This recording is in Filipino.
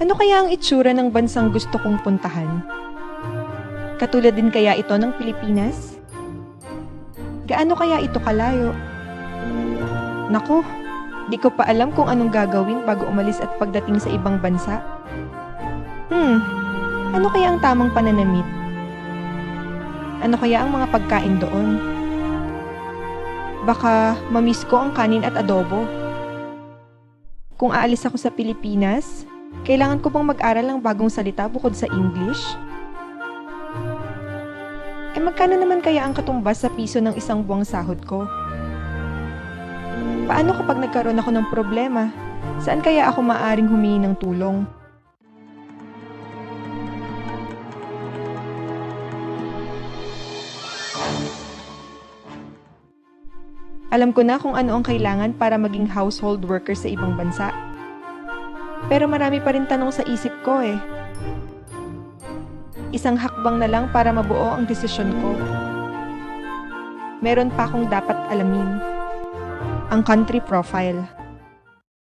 Ano kaya ang itsura ng bansang gusto kong puntahan? Katulad din kaya ito ng Pilipinas? Gaano kaya ito kalayo? Naku, di ko pa alam kung anong gagawin bago umalis at pagdating sa ibang bansa. Hmm, ano kaya ang tamang pananamit? Ano kaya ang mga pagkain doon? Baka mamiss ko ang kanin at adobo. Kung aalis ako sa Pilipinas, kailangan ko bang mag-aral ng bagong salita bukod sa English? Eh magkano naman kaya ang katumbas sa piso ng isang buwang sahod ko? Paano kapag nagkaroon ako ng problema? Saan kaya ako maaring humingi ng tulong? Alam ko na kung ano ang kailangan para maging household worker sa ibang bansa. Pero marami pa rin tanong sa isip ko eh. Isang hakbang na lang para mabuo ang desisyon ko. Meron pa akong dapat alamin. Ang country profile.